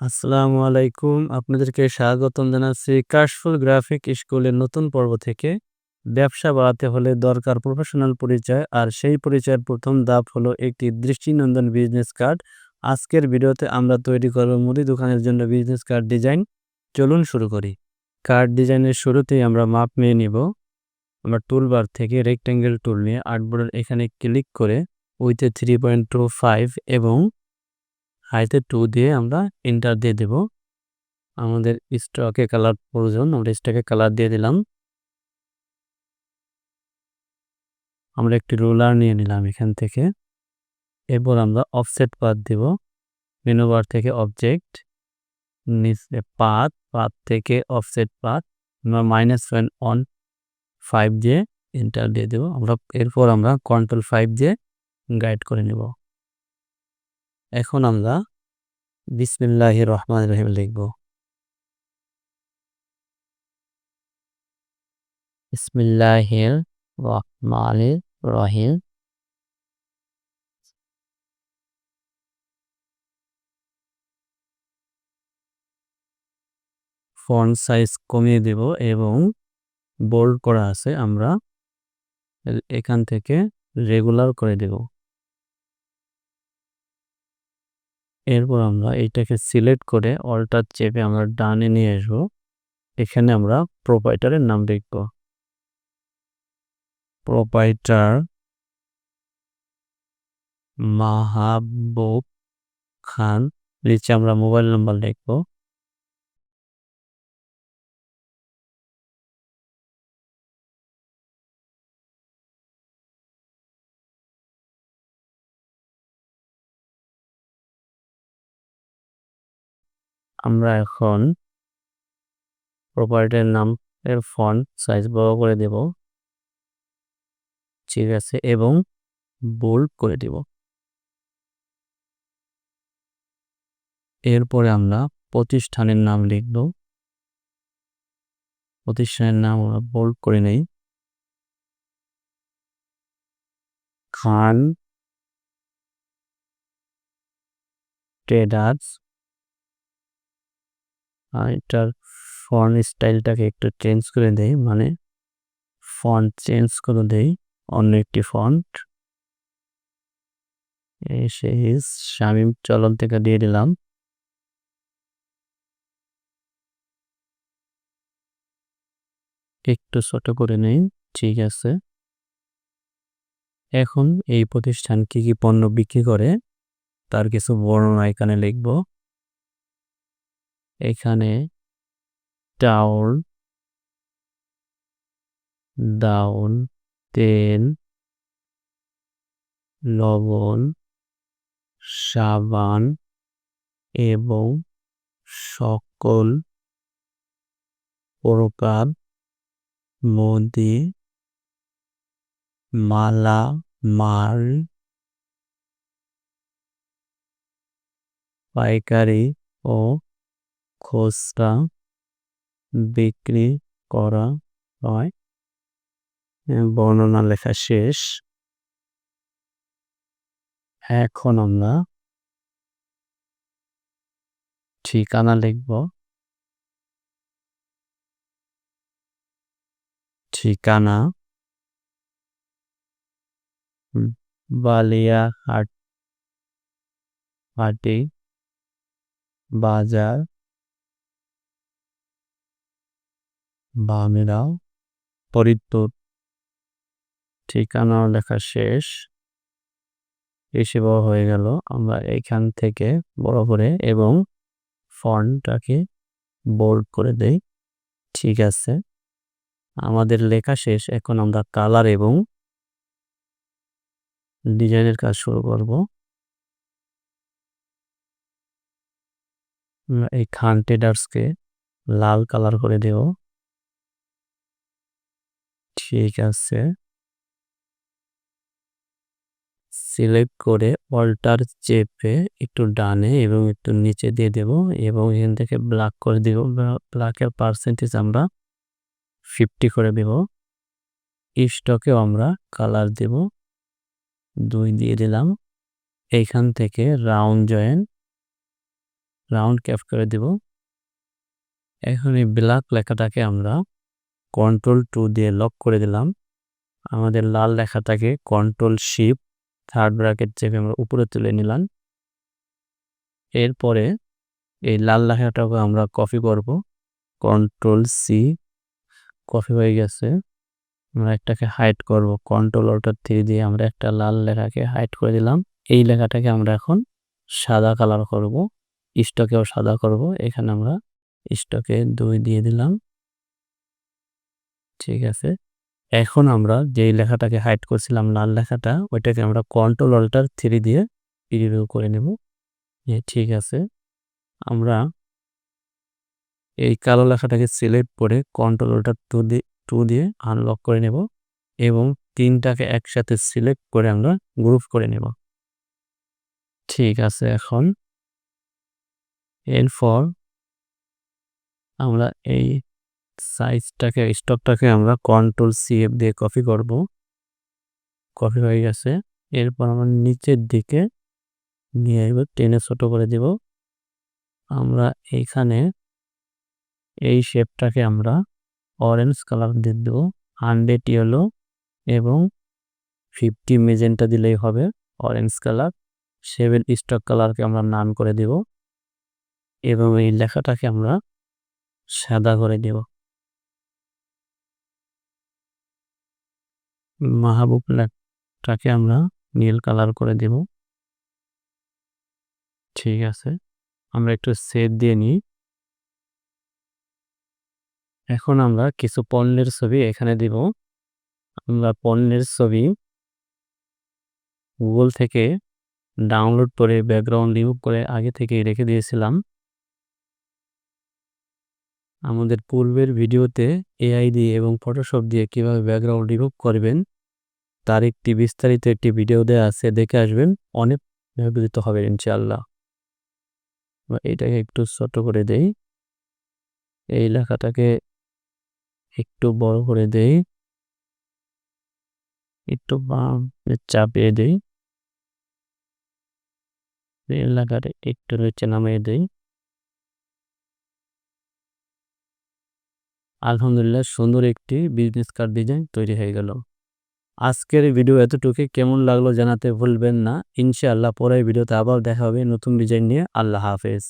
আসসালামু আলাইকুম। আপনাদেরকে স্বাগতম জানাচ্ছি কাশফুল গ্রাফিক স্কুলের নতুন পর্ব থেকে। ব্যবসা বাড়াতে হলে দরকার প্রফেশনাল পরিচয়, আর সেই পরিচয়ের প্রথম ধাপ হলো একটি দৃষ্টিনন্দন বিজনেস কার্ড। আজকের ভিডিওতে আমরা তৈরি করব মুদি দোকানের জন্য বিজনেস কার্ড ডিজাইন। চলুন শুরু করি। কার্ড ডিজাইনের শুরুতেই আমরা মাপ নিয়ে নিব। আমরা টুলবার থেকে রেক্ট্যাঙ্গেল টুল নিয়ে আর্টবোর্ডের এখানে ক্লিক করে উইথে থ্রি পয়েন্ট টু ফাইভ এবং হাইতে টু দিয়ে আমরা এন্টার দিয়ে দেব। আমাদের স্টকে কালার প্রয়োজন, আমরা স্টকে কালার দিয়ে দিলাম। আমরা একটি রোলার নিয়ে নিলাম এখান থেকে। এরপর আমরা অফসেট পাত দেব। মেনু বার থেকে অবজেক্ট নিচে পাত পাত থেকে অফসেট পাত আমরা মাইনাস পয়েন্ট অন ফাইভ দিয়ে এন্টার দিয়ে দেবো। আমরা এরপর আমরা কন্ট্রোল ফাইভ দিয়ে গাইড করে নেব। এখন আমরা বিসমিল্লাহ রহমান রহিম লিখব। বিসমিল্লাহির রহমানির রহিম। ফন্ট সাইজ কমিয়ে দেব এবং বোল্ড করা আছে, আমরা এখান থেকে রেগুলার করে দেব। এরপর আমরা এইটাকে সিলেক্ট করে অল্টার চেপে আমরা ডানে নিয়ে আসব। এখানে আমরা প্রোপাইটারের নাম লিখব। প্রোপাইটার মাহাবুব খান, নিচে আমরা মোবাইল নাম্বার লিখব। আমরা এখন প্রপার্টির নাম এর ফন্ট সাইজ বড় করে দেব। ঠিক আছে, এবং বোল্ড করে দেব। এরপরে আমরা প্রতিষ্ঠানের নাম লিখব। প্রতিষ্ঠানের নাম আমরা বোল্ড করে নেই। খান ট্রেডার্স এটার ফন্ট স্টাইলটাকে একটু চেঞ্জ করে দেই। মানে ফন্ট চেঞ্জ করে দেই, অন্য একটি ফন্ট সেই শামিম চলন থেকে দিয়ে দিলাম। একটু ছোট করে নেই, ঠিক আছে। এখন এই প্রতিষ্ঠান কি কি পণ্য বিক্রি করে, তার কিছু বর্ণনা এখানে লিখব। এখানে ডাউল ডাউল তেল লবণ সাবান এবং সকল প্রকার মদি মালা মাল পাইকারি ও খুচরা বিক্রি করা হয়। বর্ণনা লেখা শেষ। এখন আমরা ঠিকানা লিখব। ঠিকানা বালিয়াহাট, হাটি বাজার বামেরাও। ফরিদপুর ঠিকানা লেখা শেষ। বড় হয়ে গেল। আমরা এখান থেকে বড় করে এবং ফন্টটাকে বোল্ড করে দেই। ঠিক আছে। আমাদের লেখা শেষ। এখন আমরা কালার এবং ডিজাইনের কাজ শুরু করব। এই খান টেডার্সকে লাল কালার করে দেব। ঠিক আছে সিলেক্ট করে অল্টার চেপে একটু ডানে এবং একটু নিচে দিয়ে দেব এবং এখান থেকে ব্ল্যাক করে দেব। ব্ল্যাকের পার্সেন্টেজ আমরা ফিফটি করে দেব। স্টকেও আমরা কালার দেব। দুই দিয়ে দিলাম। এইখান থেকে রাউন্ড জয়েন রাউন্ড ক্যাপ করে দিব। এখন এই ব্ল্যাক লেখাটাকে আমরা কন্ট্রোল টু দিয়ে লক করে দিলাম। আমাদের লাল লেখাটাকে কন্ট্রোল শিপ থার্ড ব্র্যাকেট চেপে আমরা উপরে তুলে নিলাম। এরপরে এই লাল লেখাটাকে আমরা কপি করব। কন্ট্রোল সি কপি হয়ে গেছে। আমরা একটাকে হাইড করব। কন্ট্রোল অল্টার থ্রি দিয়ে আমরা একটা লাল লেখাকে হাইড করে দিলাম। এই লেখাটাকে আমরা এখন সাদা কালার করব। স্টকেও সাদা করব। এখানে আমরা স্টকে দুই দিয়ে দিলাম। ঠিক আছে। এখন আমরা যেই লেখাটাকে হাইড করছিলাম লাল লেখাটা, ওইটাকে আমরা কন্ট্রোল অল্টার থ্রি দিয়ে প্রিভিউ করে নেব। ঠিক আছে। আমরা এই কালো লেখাটাকে সিলেক্ট করে কন্ট্রোল অল্টার টু দিয়ে টু দিয়ে আনলক করে নেব এবং তিনটাকে একসাথে সিলেক্ট করে আমরা গ্রুপ করে নেব। ঠিক আছে, এখন এরপর আমরা এই সাইজটাকে স্টকটাকে আমরা কন্ট্রোল সিএফ দিয়ে কপি করব। কপি হয়ে গেছে। এরপর আমরা নিচের দিকে নিয়ে এবার টেনে ছোট করে দেব। আমরা এইখানে এই শেপটাকে আমরা অরেঞ্জ কালার দিয়ে দেবো। হান্ড্রেড ইয়েলো এবং ফিফটি মেজেন্টা দিলেই হবে অরেঞ্জ কালার সেভেন স্টক কালারকে আমরা নান করে দেব। এবং এই লেখাটাকে আমরা সাদা করে দেব। মাহবুব লেখাটাকে আমরা নীল কালার করে দেব। ঠিক আছে, আমরা একটু সেট দিয়ে নিই। এখন আমরা কিছু পণ্যের ছবি এখানে দিব। আমরা পণ্যের ছবি গুগল থেকে ডাউনলোড করে, ব্যাকগ্রাউন্ড রিমুভ করে আগে থেকে রেখে দিয়েছিলাম। আমাদের পূর্বের ভিডিওতে এআই দিয়ে এবং ফটোশপ দিয়ে কীভাবে ব্যাকগ্রাউন্ড রিমুভ করবেন তার একটি বিস্তারিত একটি ভিডিও দেওয়া আছে, দেখে আসবেন। অনেক ব্যবহৃত হবে, ইনশাআল্লাহ। এটাকে একটু ছোট করে দেই। এই লেখাটাকে একটু বড় করে দেই। একটু চাপিয়ে দেই। এলাকাটা একটু নিচে নামিয়ে দেই। আলহামদুলিল্লাহ, সুন্দর একটি বিজনেস কার্ড ডিজাইন তৈরি হয়ে গেল। আজকের ভিডিও এতটুকু। কেমন লাগল জানাতে ভুলবেন না। ইনশাআল্লাহ পরের ভিডিওতে আবার দেখা হবে নতুন ডিজাইন নিয়ে। আল্লাহ হাফেজ।